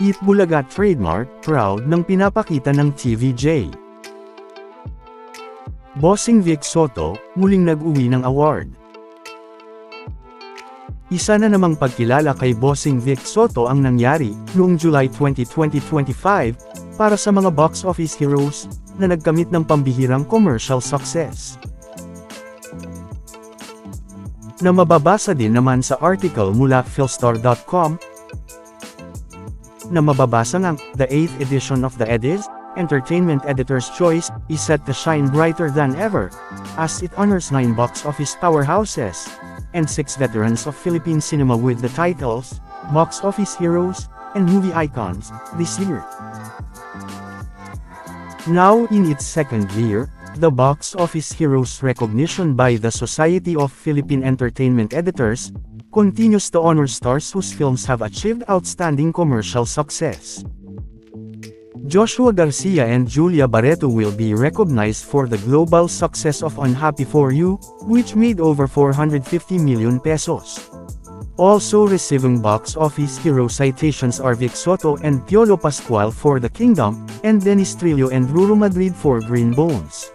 Eat Bulaga trademark, proud ng pinapakita ng TVJ. Bossing Vic Soto, muling nag-uwi ng award. Isa na namang pagkilala kay Bossing Vic Soto ang nangyari noong July 20, 2025 para sa mga box office heroes na nagkamit ng pambihirang commercial success. Na mababasa din naman sa article mula philstar.com na mababasa ng the 8th edition of the Edis, Entertainment Editor's Choice, is set to shine brighter than ever, as it honors nine box office powerhouses, and six veterans of Philippine cinema with the titles, Box Office Heroes, and Movie Icons, this year. Now in its second year, the Box Office Heroes recognition by the Society of Philippine Entertainment Editors, continues to honor stars whose films have achieved outstanding commercial success. Joshua Garcia and Julia Barreto will be recognized for the global success of Unhappy For You, which made over 450 million pesos. Also receiving box office hero citations are Vic Soto and Piolo Pascual for The Kingdom, and Denis Trillo and Ruro Madrid for Green Bones.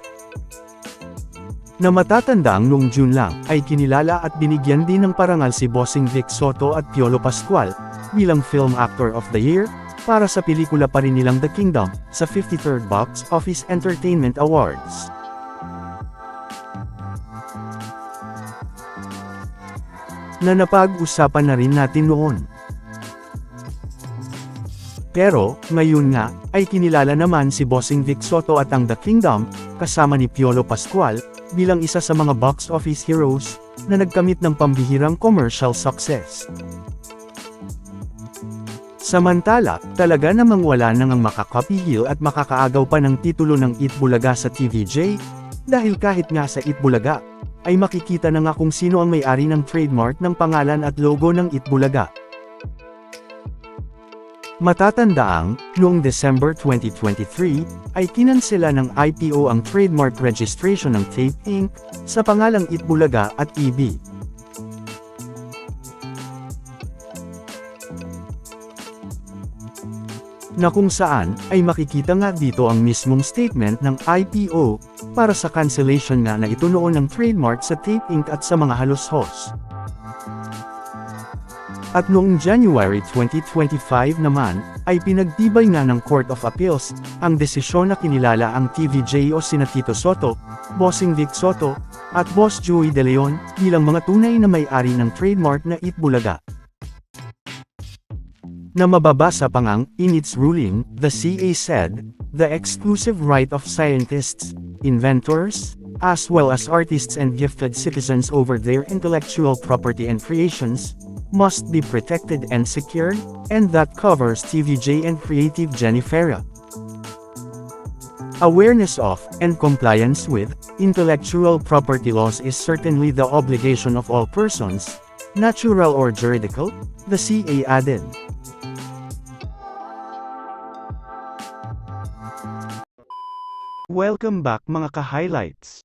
Na matatandaang noong June lang, ay kinilala at binigyan din ng parangal si Bossing Vic Soto at Piolo Pascual, bilang Film Actor of the Year, para sa pelikula pa rin nilang The Kingdom, sa 53rd Box Office Entertainment Awards. Na napag-usapan na rin natin noon. Pero, ngayon nga, ay kinilala naman si Bossing Vic Soto at ang The Kingdom, kasama ni Piolo Pascual, bilang isa sa mga box office heroes, na nagkamit ng pambihirang commercial success. Samantala, talaga namang wala nang ang makakapigil at makakaagaw pa ng titulo ng Itbulaga sa TVJ, dahil kahit nga sa Itbulaga, ay makikita na nga kung sino ang may-ari ng trademark ng pangalan at logo ng Itbulaga. Matatandaang, noong December 2023, ay kinansela ng IPO ang trademark registration ng Tape Inc. sa pangalang Itbulaga at EB. Na kung saan, ay makikita nga dito ang mismong statement ng IPO, para sa cancellation nga na ito noon ng trademark sa Tape Inc. at sa mga halos hosts. At noong January 2025 naman, ay pinagtibay nga ng Court of Appeals, ang desisyon na kinilala ang TVJ o sina Tito Soto, Bossing Vic Soto, at Boss Joey De Leon, bilang mga tunay na may-ari ng trademark na Itbulaga. Na mababasa pa ngang, in its ruling, the CA said, the exclusive right of scientists, inventors, as well as artists and gifted citizens over their intellectual property and creations, must be protected and secured, and that covers TVJ and Creative Jenniferia. Awareness of, and compliance with, intellectual property laws is certainly the obligation of all persons, natural or juridical, the CA added. Welcome back mga ka-highlights.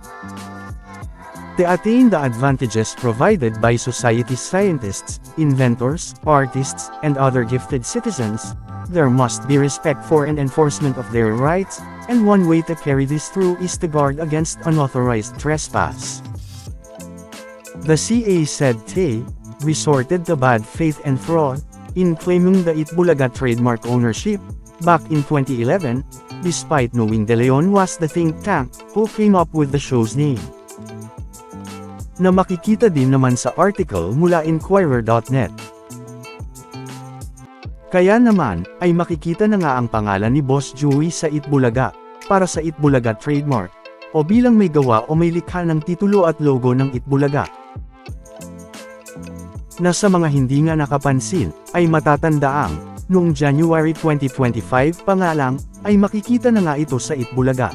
To attain the advantages provided by society's scientists, inventors, artists, and other gifted citizens, there must be respect for and enforcement of their rights, and one way to carry this through is to guard against unauthorized trespass. The CA said Tay resorted to bad faith and fraud in claiming the Itbulaga trademark ownership back in 2011, despite knowing De Leon was the think tank who came up with the show's name. Na makikita din naman sa article mula Inquirer.net. Kaya naman, ay makikita na nga ang pangalan ni Boss Joey sa Itbulaga, para sa Itbulaga trademark, o bilang may gawa o may likha ng titulo at logo ng Itbulaga. Na sa mga hindi nga nakapansin, ay matatandaang, noong January 2025 pa nga lang, ay makikita na nga ito sa Itbulaga.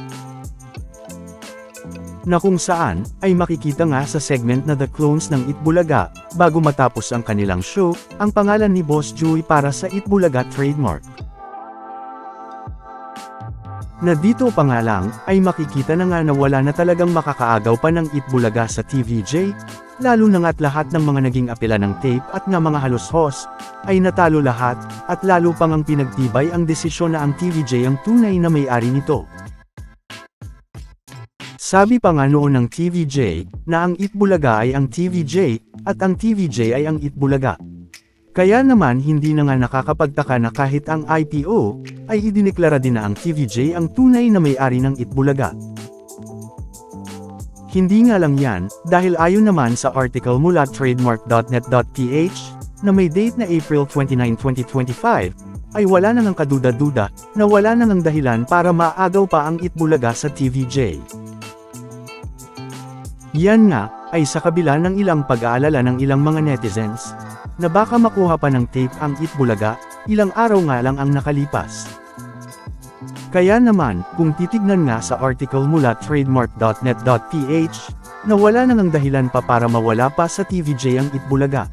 Na kung saan, ay makikita nga sa segment na The Clones ng Itbulaga, bago matapos ang kanilang show, ang pangalan ni Boss Joey para sa Itbulaga trademark. Na dito pa nga lang, ay makikita na nga na wala na talagang makakaagaw pa ng Itbulaga sa TVJ, lalo na nga't lahat ng mga naging apela ng tape at nga mga halos host, ay natalo lahat, at lalo pang ang pinagtibay ang desisyon na ang TVJ ang tunay na may-ari nito. Sabi pa nga noon ng TVJ, na ang Itbulaga ay ang TVJ, at ang TVJ ay ang Itbulaga. Kaya naman hindi na nga nakakapagtaka na kahit ang IPO, ay idineklara din na ang TVJ ang tunay na may-ari ng Itbulaga. Hindi nga lang yan, dahil ayon naman sa article mula trademark.net.ph, na may date na April 29, 2025, ay wala na ng kaduda-duda, na wala na ng dahilan para maagaw pa ang Itbulaga sa TVJ. Yan nga, ay sa kabila ng ilang pag-aalala ng ilang mga netizens, na baka makuha pa ng tape ang Itbulaga, ilang araw nga lang ang nakalipas. Kaya naman, kung titignan nga sa article mula trademark.net.ph, na wala na ng dahilan pa para mawala pa sa TVJ ang Itbulaga.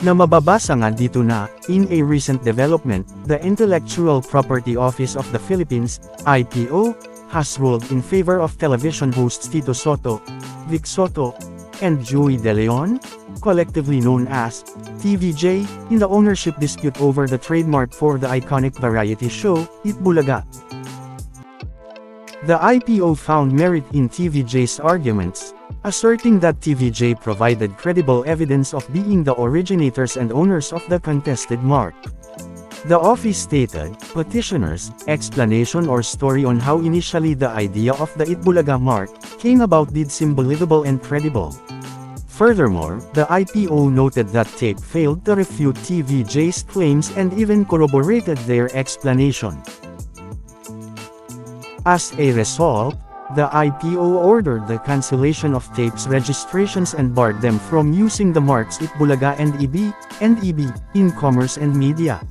Na mababasa nga dito na, in a recent development, the Intellectual Property Office of the Philippines, IPO, has ruled in favor of television hosts Tito Soto, Vic Soto, and Joey De Leon, collectively known as TVJ, in the ownership dispute over the trademark for the iconic variety show, Itbulaga. The IPO found merit in TVJ's arguments, asserting that TVJ provided credible evidence of being the originators and owners of the contested mark. The office stated, petitioners, explanation or story on how initially the idea of the Itbulaga mark came about did seem believable and credible. Furthermore, the IPO noted that tape failed to refute TVJ's claims and even corroborated their explanation. As a result, the IPO ordered the cancellation of tapes registrations and barred them from using the marks Itbulaga and EB, and EB, in commerce and media.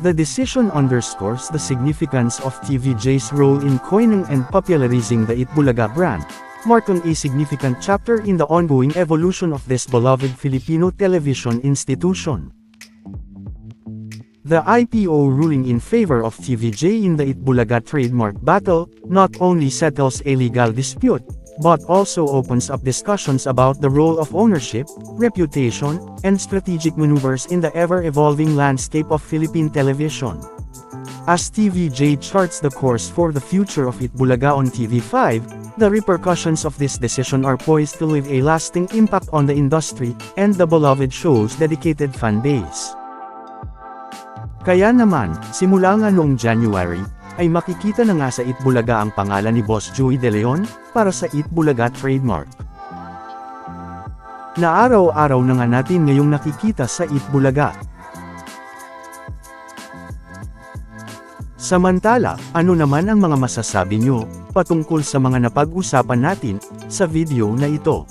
The decision underscores the significance of TVJ's role in coining and popularizing the Itbulaga brand, marking a significant chapter in the ongoing evolution of this beloved Filipino television institution. The IPO ruling in favor of TVJ in the Itbulaga trademark battle not only settles a legal dispute, but also opens up discussions about the role of ownership, reputation, and strategic maneuvers in the ever-evolving landscape of Philippine television. As TVJ charts the course for the future of Itbulaga on TV5, the repercussions of this decision are poised to leave a lasting impact on the industry and the beloved show's dedicated fan base. Kaya naman, simula nga noong January, ay makikita na nga sa Itbulaga ang pangalan ni Boss Joey De Leon, para sa Itbulaga trademark. Na araw-araw na nga natin ngayong nakikita sa Itbulaga. Samantala, ano naman ang mga masasabi nyo, patungkol sa mga napag-usapan natin, sa video na ito?